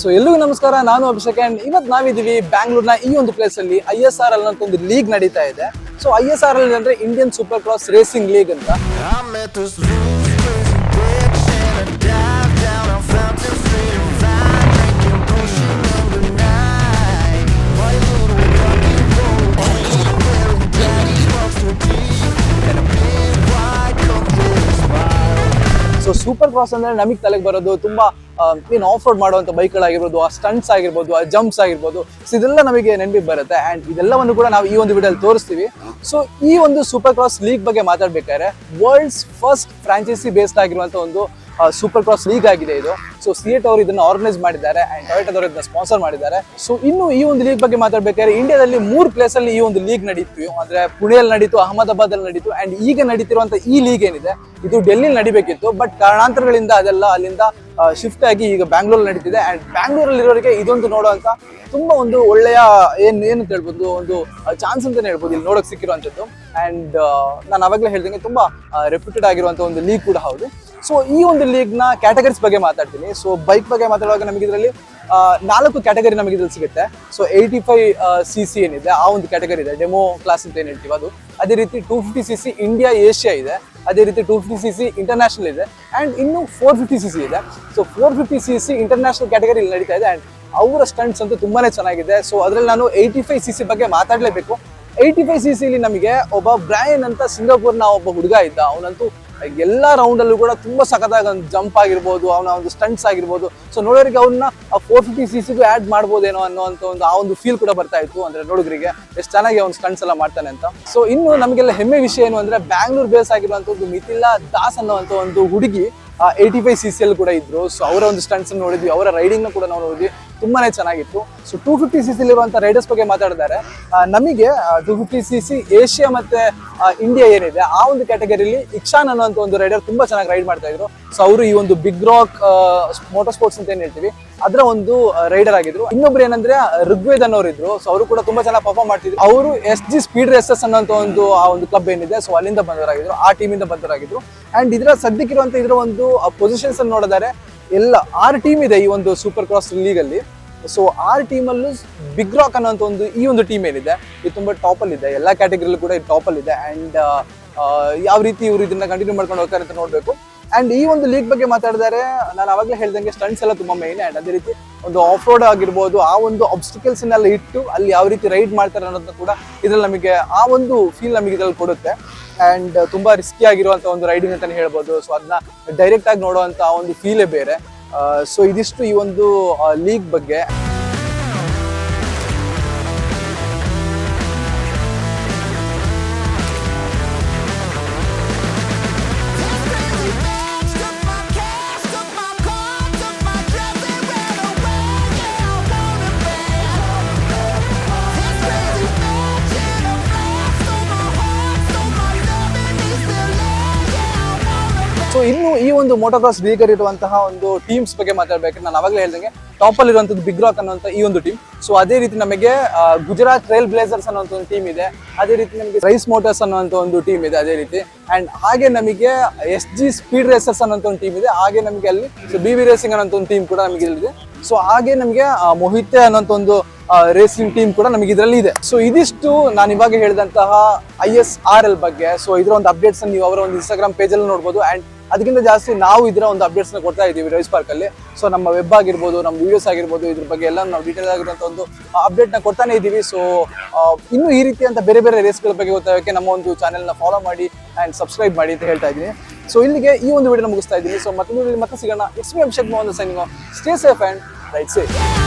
So ಎಲ್ಲಿಗೂ ನಮಸ್ಕಾರ. ನಾನು ಅಭಿಷೇಕ್ ಅಂಡ್ ಇವತ್ತು ನಾವಿದ್ದೀವಿ ಬ್ಯಾಂಗ್ಳೂರ್ನ ಈ ಒಂದು ಪ್ಲೇಸ್ ಅಲ್ಲಿ ಐ ಎಸ್ ಆರ್ ಎಲ್ ಅಂತ ಒಂದು ಲೀಗ್ ನಡೀತಾ ಇದೆ. So I S R L ಅಂದ್ರೆ Indian supercross racing league ಅಂತ ಸೂಪರ್ ಕ್ರಾಸ್ ಅಂದ್ರೆ ನಮಗೆ ತಲೆಗೆ ಬರೋದು, ತುಂಬಾ ಏನು ಆಫ್ ರೋಡ್ ಮಾಡುವಂತ ಬೈಕ್ಗಳಾಗಿರ್ಬೋದು ಆ ಸ್ಟಂಟ್ಸ್ ಆಗಿರ್ಬೋದು, ಆ ಜಂಪ್ಸ್ ಆಗಿರ್ಬೋದು ಸೊ ಇದೆಲ್ಲ ನಮಗೆ ನೆನಪಿಗೆ ಬರುತ್ತೆ. ಅಂಡ್ ಇದೆಲ್ಲವನ್ನು ಕೂಡ ನಾವು ಈ ಒಂದು ವಿಡಿಯೋಲ್ಲಿ ತೋರಿಸ್ತೀವಿ. ಸೊ ಈ ಒಂದು ಸೂಪರ್ ಕ್ರಾಸ್ ಲೀಗ್ ಬಗ್ಗೆ ಮಾತಾಡ್ಬೇಕಾದ್ರೆ ವರ್ಲ್ಡ್ಸ್ ಫಸ್ಟ್ ಫ್ರಾಂಚೈಸಿ ಬೇಸ್ಡ್ ಆಗಿರುವಂತ ಒಂದು ಸೂಪರ್ ಕ್ರಾಸ್ ಲೀಗ್ ಆಗಿದೆ ಇದು. ಸೊ ಸಿಯೇಟ್ ಅವರು ಇದನ್ನ ಆರ್ಗನೈಸ್ ಮಾಡಿದ್ದಾರೆ ಅಂಡ್ ಟೊಯೋಟದವರು ಇದನ್ನ ಸ್ಪಾನ್ಸರ್ ಮಾಡಿದ್ದಾರೆ. ಸೊ ಇನ್ನು ಈ ಒಂದು ಲೀಗ್ ಬಗ್ಗೆ ಮಾತಾಡ್ಬೇಕಾದ್ರೆ ಇಂಡಿಯಾದಲ್ಲಿ ಮೂರು ಪ್ಲೇಸ್ ಅಲ್ಲಿ ಈ ಒಂದು ಲೀಗ್ ನಡೀತು ಅಂದ್ರೆ ಪುಣೆಯಲ್ಲಿ ನಡೀತು ಅಹಮದಾಬಾದ್ ಅಲ್ಲಿ ನಡೀತು ಅಂಡ್ ಈಗ ನಡೀತಿರುವಂತಹ ಈ ಲೀಗ್ ಏನಿದೆ, ಇದು ಡೆಲ್ಲಿ ನಡಿಬೇಕಿತ್ತು. ಬಟ್ ಕಾರಣಾಂತರಗಳಿಂದ ಅದೆಲ್ಲ ಅಲ್ಲಿಂದ ಶಿಫ್ಟ್ ಆಗಿ ಈಗ ಬ್ಯಾಂಗ್ಳೂರ್ ನಡೀತಿದೆ ಅಂಡ್ ಬ್ಯಾಂಗ್ಳೂರಲ್ಲಿ ಇರೋರಿಗೆ ಇದೊಂದು ನೋಡುವಂತ ತುಂಬಾ ಒಂದು ಒಳ್ಳೆಯ, ಏನ್, ಏನು ಅಂತ ಹೇಳ್ಬೋದು, ಒಂದು ಚಾನ್ಸ್ ಅಂತಾನೆ ಹೇಳ್ಬೋದು ಇಲ್ಲಿ ನೋಡಕ್ ಸಿಕ್ಕಿರುವಂತದ್ದು. ಅಂಡ್ ನಾನು ಅವಾಗಲೇ ಹೇಳ್ದಂಗೆ ತುಂಬಾ ರೆಪ್ಯೂಟೆಡ್ ಆಗಿರುವಂತ ಒಂದು ಲೀಗ್ ಕೂಡ ಹೌದು. ಸೊ ಈ ಒಂದು ಲೀಗ್ನ ಕ್ಯಾಟಗರೀಸ್ ಬಗ್ಗೆ ಮಾತಾಡ್ತೀನಿ. ಸೊ ಬೈಕ್ ಬಗ್ಗೆ ಮಾತಾಡುವಾಗ ನಮಗೆ ಇದರಲ್ಲಿ ನಾಲ್ಕು ಕ್ಯಾಟಗರಿ ನಮಗೆ ಇದ್ರಲ್ಲಿ ಸಿಗುತ್ತೆ. So eighty five C C ಏನಿದೆ, ಆ ಒಂದು ಕ್ಯಾಟಗರಿ ಇದೆ. ಡೆಮೋ ಕ್ಲಾಸ್ ಅಂತ ಏನು ಹೇಳ್ತೀವಿ ಅದು. ಅದೇ ರೀತಿ two fifty C C India Asia ಇದೆ. ಅದೇ ರೀತಿ two fifty C C international ಇದೆ. ಆ್ಯಂಡ್ ಇನ್ನೂ ಫೋರ್ ಫಿಫ್ಟಿ ಸಿ ಸಿ ಇದೆ. So four fifty C C international category ನಡೀತಾ ಇದೆ. ಆ್ಯಂಡ್ ಅವರ ಸ್ಟಂಟ್ಸ್ ಅಂತೂ ತುಂಬಾ ಚೆನ್ನಾಗಿದೆ. ಸೊ ಅದರಲ್ಲಿ ನಾನು ಏಯ್ಟಿ ಫೈವ್ ಸಿ ಸಿ ಬಗ್ಗೆ ಮಾತಾಡಲೇಬೇಕು. ಏಯ್ಟಿ ಫೈವ್ ಸಿ ಸಿಲಿ ನಮಗೆ ಒಬ್ಬ ಬ್ರಾಯನ್ ಅಂತ ಸಿಂಗಾಪುರ್ನ ಒಬ್ಬ ಹುಡುಗ ಇದ್ದ. ಅವನಂತೂ ಎಲ್ಲ ರೌಂಡಲ್ಲೂ ಕೂಡ ತುಂಬಾ ಸಖತ್ತಾಗಿ ಒಂದು ಜಂಪ್ ಆಗಿರ್ಬೋದು, ಅವನ ಒಂದು ಸ್ಟಂಟ್ಸ್ ಆಗಿರ್ಬೋದು. ಸೊ ನೋಡೋರಿಗೆ ಅವನ್ನ ಫೋರ್ ಫಿಫ್ಟಿ ಸಿ ಸಿಗೂ ಆ್ಯಡ್ ಮಾಡ್ಬೋದೇನೋ ಅನ್ನೋಂಥ ಒಂದು, ಆ ಒಂದು ಫೀಲ್ ಕೂಡ ಬರ್ತಾ ಇತ್ತು ಅಂದ್ರೆ ನೋಡುಗರಿಗೆ. ಎಷ್ಟು ಚೆನ್ನಾಗಿ ಅವ್ನು ಸ್ಟಂಟ್ಸ್ ಎಲ್ಲ ಮಾಡ್ತಾನೆ ಅಂತ. ಸೊ ಇನ್ನು ನಮಗೆಲ್ಲ ಹೆಮ್ಮೆ ವಿಷಯ ಏನು ಅಂದ್ರೆ ಬ್ಯಾಂಗ್ಳೂರ್ ಬೇಸ್ ಆಗಿರುವಂತ ಒಂದು ಮಿಥಿಲಾ ದಾಸ್ ಅನ್ನುವಂಥ ಒಂದು ಹುಡುಗಿ ಏಯ್ಟಿ ಫೈವ್ ಸಿ ಸಿ ಅಲ್ಲಿ ಕೂಡ ಇದ್ರು. ಸೊ ಅವರ ಒಂದು ಸ್ಟಂಟ್ಸ್ ನೋಡಿದ್ವಿ, ಅವರ ರೈಡಿಂಗ್ ಕೂಡ ನಾವು ನೋಡಿದ್ವಿ. ತುಂಬಾನೇ ಚೆನ್ನಾಗಿತ್ತು. ಸೊ ಟೂ ಫಿಫ್ಟಿ ಸಿ ಸಿಲಿರುವಂಥ ರೈಡರ್ಸ್ ಬಗ್ಗೆ ಮಾತಾಡಿದ್ದಾರೆ. ನಮಗೆ two fifty C C Asia ಮತ್ತೆ ಇಂಡಿಯಾ ಏನಿದೆ, ಆ ಒಂದು ಕ್ಯಾಟಗರಿಲಿ ಇಕ್ಷಾನ್ ಅನ್ನುವಂಥ ಒಂದು ರೈಡರ್ ತುಂಬಾ ಚೆನ್ನಾಗಿ ರೈಡ್ ಮಾಡ್ತಾ ಇದ್ರು. ಸೊ ಅವರು ಈ ಒಂದು ಬಿಗ್ ರಾಕ್ ಮೋಟರ್ ಸ್ಪೋರ್ಟ್ಸ್ ಅಂತ ಏನ್ ಹೇಳ್ತೀವಿ, ಅದರ ಒಂದು ರೈಡರ್ ಆಗಿದ್ರು. ಇನ್ನೊಬ್ರು ಏನಂದ್ರೆ ಋಗ್ವೇದ್ ಅನ್ನೋರು ಇದ್ರು ಸೊ ಅವರು ಕೂಡ ತುಂಬಾ ಚೆನ್ನಾಗಿ ಪರ್ಫಾರ್ಮ್ ಮಾಡ್ತಿದ್ರು. ಅವರು ಎಸ್ ಜಿ ಸ್ಪೀಡ್ ರೇಸಸ್ ಅನ್ನೋಂಥ ಒಂದು, ಆ ಒಂದು ಕ್ಲಬ್ ಏನಿದೆ ಸೊ ಅಲ್ಲಿಂದ ಬಂದವರಾಗಿದ್ರು, ಆ ಟೀಮಿಂದ ಬಂದವರಾಗಿದ್ರು. ಅಂಡ್ ಇದರ ಸದ್ಯಕ್ಕಿರುವಂತ ಇದರ ಒಂದು ಪೊಸಿಷನ್ಸ್ ಅನ್ನು ನೋಡಿದರೆ ಎಲ್ಲ ಆರು ಟೀಮ್ ಇದೆ ಈ ಒಂದು ಸೂಪರ್ ಕ್ರಾಸ್ ಲೀಗ್ ಅಲ್ಲಿ. ಸೊ ಆರು ಟೀಮಲ್ಲೂ ಬಿಗ್ ರಾಕ್ ಅನ್ನೋಂಥ ಒಂದು ಈ ಒಂದು ಟೀಮ್ ಏನಿದೆ. ಇದು ತುಂಬಾ ಟಾಪ್ ಅಲ್ಲಿ ಇದೆ ಎಲ್ಲ ಕ್ಯಾಟಗರಿಲೂ ಕೂಡ ಇದು ಟಾಪ್ ಅಲ್ಲಿ ಇದೆ ಅಂಡ್ ಯಾವ ರೀತಿ ಇವರು ಇದನ್ನ ಕಂಟಿನ್ಯೂ ಮಾಡ್ಕೊಂಡು ಹೋಗ್ತಾರೆ ಅಂತ ನೋಡಬೇಕು. ಅಂಡ್ ಈ ಒಂದು ಲೀಗ್ ಬಗ್ಗೆ ಮಾತಾಡಿದರೆ, ನಾನು ಅವಾಗಲೇ ಹೇಳ್ದಂಗೆ ಸ್ಟಂಟ್ಸ್ ಎಲ್ಲ ತುಂಬಾ ಮೇಯ್ನ್ ಅಂಡ್ ಅದೇ ರೀತಿ ಒಂದು ಆಫ್ ರೋಡ್ ಆಗಿರ್ಬೋದು, ಆ ಒಂದು ಆಬ್ಸ್ಟಿಕಲ್ಸ್ನೆಲ್ಲ ಇಟ್ಟು ಅಲ್ಲಿ ಯಾವ ರೀತಿ ರೈಡ್ ಮಾಡ್ತಾರೆ ಅನ್ನೋದನ್ನ ಕೂಡ ಇದ್ರಲ್ಲಿ ನಮಗೆ ಆ ಒಂದು ಫೀಲ್ ನಮಗೆ ಇದ್ರಲ್ಲಿ ಕೊಡುತ್ತೆ. ಅಂಡ್ ತುಂಬ ರಿಸ್ಕಿ ಆಗಿರುವಂತ ಒಂದು ರೈಡಿಂಗ್ ಅಂತಲೇ ಹೇಳ್ಬೋದು. ಸೊ ಅದನ್ನ ಡೈರೆಕ್ಟ್ ಆಗಿ ನೋಡುವಂತ ಆ ಒಂದು ಫೀಲೇ ಬೇರೆ. ಸೊ ಇದಿಷ್ಟು ಈ ಒಂದು ಲೀಗ್ ಬಗ್ಗೆ. ಸೊ ಇನ್ನು ಈ ಒಂದು ಮೋಟೋಕ್ರಾಸ್ ಲೀಗರ್ ಇರುವಂತಹ ಒಂದು ಟೀಮ್ಸ್ ಬಗ್ಗೆ ಮಾತಾಡ್ಬೇಕು ನಾನು ಅವಾಗಲೇ ಹೇಳ್ದಂಗೆ ಟಾಪ್ ಅಲ್ಲಿ ಇರುವಂತದ್ದು ಬಿಗ್ ರಾಕ್ ಅನ್ನುವಂಥ ಈ ಒಂದು ಟೀಮ್ ಸೊ ಅದೇ ರೀತಿ ನಮಗೆ ಗುಜರಾತ್ ರೈಲ್ ಬ್ಲೇಸರ್ಸ್ ಅನ್ನುವಂಥ ಒಂದು ಟೀಮ್ ಇದೆ. ಅದೇ ರೀತಿ ನಮಗೆ ರೈಸ್ ಮೋಟರ್ಸ್ ಅನ್ನುವಂಥ ಒಂದು ಟೀಮ್ ಇದೆ ಅದೇ ರೀತಿ. ಅಂಡ್ ಹಾಗೆ ನಮಗೆ ಎಸ್ ಜಿ ಸ್ಪೀಡ್ ರೇಸರ್ಸ್ ಅನ್ನೋಂಥ ಒಂದು ಟೀಮ್ ಇದೆ. ಹಾಗೆ ನಮಗೆ ಅಲ್ಲಿ ಬಿ ವಿ ರೇಸಿಂಗ್ ಅನ್ನೋಂಥ ಒಂದು ಟೀಮ್ ಕೂಡ ನಮಗೆ ಇಲ್ಲಿದೆ. ಸೊ ಹಾಗೆ ನಮಗೆ ಮೊಹಿತೆ ಅನ್ನೋಂಥ ಒಂದು ರೇಸಿಂಗ್ ಟೀಮ್ ಕೂಡ ನಮಗೆ ಇದರಲ್ಲಿ ಇದೆ. ಸೊ ಇದಿಷ್ಟು ನಾನು ಇವಾಗ ಹೇಳಿದಂತಹ ಐ ಎಸ್ ಆರ್ ಎಲ್ ಬಗ್ಗೆ. ಸೊ ಇದರ ಒಂದು ಅಪ್ಡೇಟ್ಸ್ ನೀವು ಅವರ ಒಂದು ಇನ್ಸ್ಟಾಗ್ರಾಮ್ ಪೇಜಲ್ಲಿ ನೋಡ್ಬೋದು. ಅಂಡ್ ಅದಕ್ಕಿಂತ ಜಾಸ್ತಿ ನಾವು ಇದರ ಒಂದು ಅಪ್ಡೇಟ್ಸ್ನ ಕೊಡ್ತಾ ಇದ್ದೀವಿ ರೈಸ್ ಪಾರ್ಕ್ ಅಲ್ಲಿ. ಸೊ ನಮ್ಮ ವೆಬ್ ಆಗಿರ್ಬೋದು, ನಮ್ಮ ವೀಡಿಯೋಸ್ ಆಗಿರ್ಬೋದು, ಇದ್ರ ಬಗ್ಗೆ ಎಲ್ಲ ನಾವು ಡೀಟೇಲ್ ಆಗಿರುವಂಥ ಒಂದು ಅಪ್ಡೇಟ್ನ ಕೊಡ್ತಾನೆ ಇದ್ದೀವಿ. ಸೊ ಇನ್ನೂ ಈ ರೀತಿಯಂಥ ಬೇರೆ ಬೇರೆ ರೇಸ್ಗಳ ಬಗ್ಗೆ ಗೊತ್ತಾಗೋಕ್ಕೆ ನಮ್ಮ ಒಂದು ಚಾನೆಲ್ನ ಫಾಲೋ ಮಾಡಿ ಅಂಡ್ ಸಬ್ಸ್ಕ್ರೈಬ್ ಮಾಡಿ ಅಂತ ಹೇಳ್ತಾ ಇದ್ದೀನಿ. ಸೊ ಇಲ್ಲಿಗೆ ಈ ಒಂದು ವಿಡಿಯೋ ಮುಗಿಸ್ತಾ ಇದ್ದೀನಿ. ಸೊ ಮತ್ತೊಂದು ಮತ್ತೆ ಸಿಗೋಣ. It's Abhishek Mohan signing stay safe and ride safe